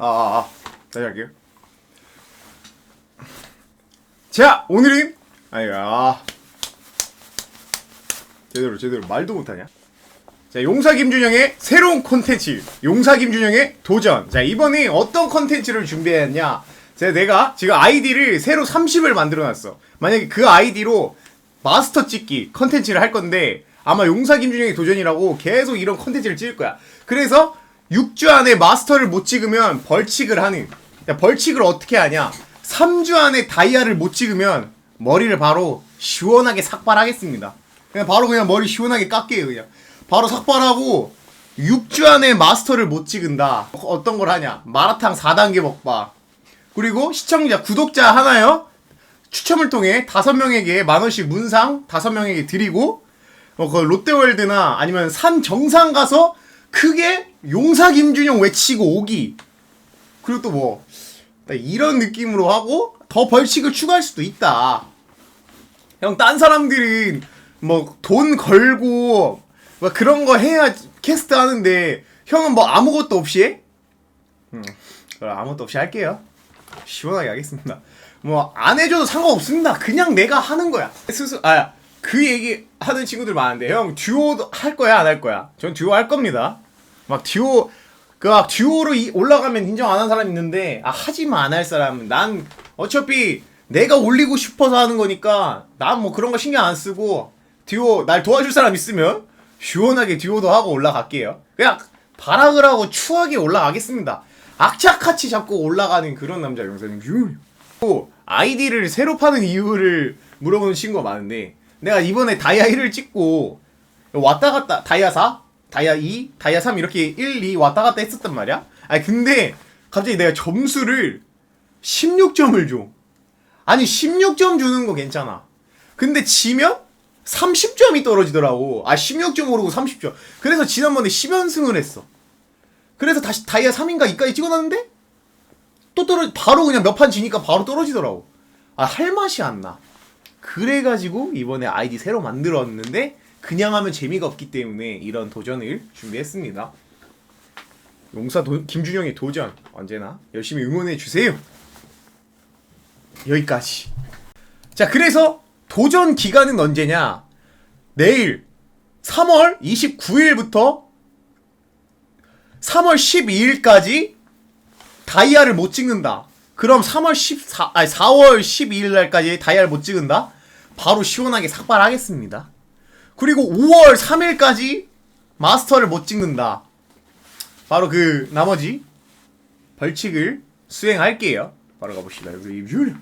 아, 아, 아. 다시 할게요. 자, 오늘은 아이고, 아. 제대로 제대로 말도 못하냐? 자, 용사 김준영의 새로운 콘텐츠, 용사 김준영의 도전. 자, 이번에 어떤 콘텐츠를 준비했냐? 제가 내가 지금 아이디를 새로 30을 만들어 놨어. 만약에 그 아이디로 마스터 찍기 컨텐츠를 할 건데 아마 용사 김준영의 도전이라고 계속 이런 컨텐츠를 찍을 거야. 그래서 6주 안에 마스터를 못 찍으면 벌칙을 하는. 야, 벌칙을 어떻게 하냐? 3주 안에 다이아를 못 찍으면 머리를 바로 시원하게 삭발하겠습니다. 그냥 바로 그냥 머리 시원하게 깎게요, 그냥. 바로 삭발하고 6주 안에 마스터를 못 찍은다. 어떤 걸 하냐? 마라탕 4단계 먹방. 그리고 시청자, 구독자 하나요? 추첨을 통해 다섯 명에게 만 원씩 문상 다섯 명에게 드리고 어, 그 롯데월드나 아니면 산 정상 가서 크게 용사 김준영 외치고 오기 그리고 또 뭐 이런 느낌으로 하고 더 벌칙을 추가할 수도 있다. 형 딴 사람들은 뭐 돈 걸고 뭐 그런 거 해야 캐스트 하는데 형은 뭐 아무것도 없이 해? 음, 아무것도 없이 할게요. 시원하게 하겠습니다. 뭐 안 해줘도 상관없습니다. 그냥 내가 하는 거야. 스스 아 그 얘기 하는 친구들 많은데 형 듀오도 할 거야 안 할 거야? 전 듀오 할 겁니다. 막 듀오 그막 듀오로 이- 올라가면 인정 안 하는 사람 있는데 아 하지만 안할 사람은 난 어차피 내가 올리고 싶어서 하는 거니까 난 뭐 그런 거 신경 안 쓰고 듀오 날 도와줄 사람 있으면 시원하게 듀오도 하고 올라갈게요. 그냥 발악을 하고 추하게 올라가겠습니다. 악착같이 잡고 올라가는 그런 남자 영상님 유. 또 아이디를 새로 파는 이유를 물어보는 친구가 많은데 내가 이번에 다이아 1을 찍고 왔다 갔다 다이아 4, 다이아 2, 다이아 3 이렇게 1, 2 왔다 갔다 했었단 말이야. 아니 근데 갑자기 내가 점수를 16점을 줘. 아니 16점 주는 거 괜찮아. 근데 지면 30점이 떨어지더라고. 아 16점 오르고 30점. 그래서 지난번에 10연승을 했어. 그래서 다시 다이아 3인가 2까지 찍어놨는데 또 떨어 바로 그냥 몇 판 지니까 바로 떨어지더라고. 아 할 맛이 안 나. 그래가지고 이번에 아이디 새로 만들었는데 그냥 하면 재미가 없기 때문에 이런 도전을 준비했습니다. 용사 도, 김준영의 도전 언제나 열심히 응원해 주세요. 여기까지. 자 그래서 도전 기간은 언제냐? 내일 3월 29일부터 3월 12일까지 다이아를 못 찍는다. 그럼 3월 14 아니 4월 12일 날까지 다이아를 못 찍은다. 바로 시원하게 삭발하겠습니다. 그리고 5월 3일까지 마스터를 못 찍는다. 바로 그 나머지 벌칙을 수행할게요. 바로 가봅시다. 여기 리뷰.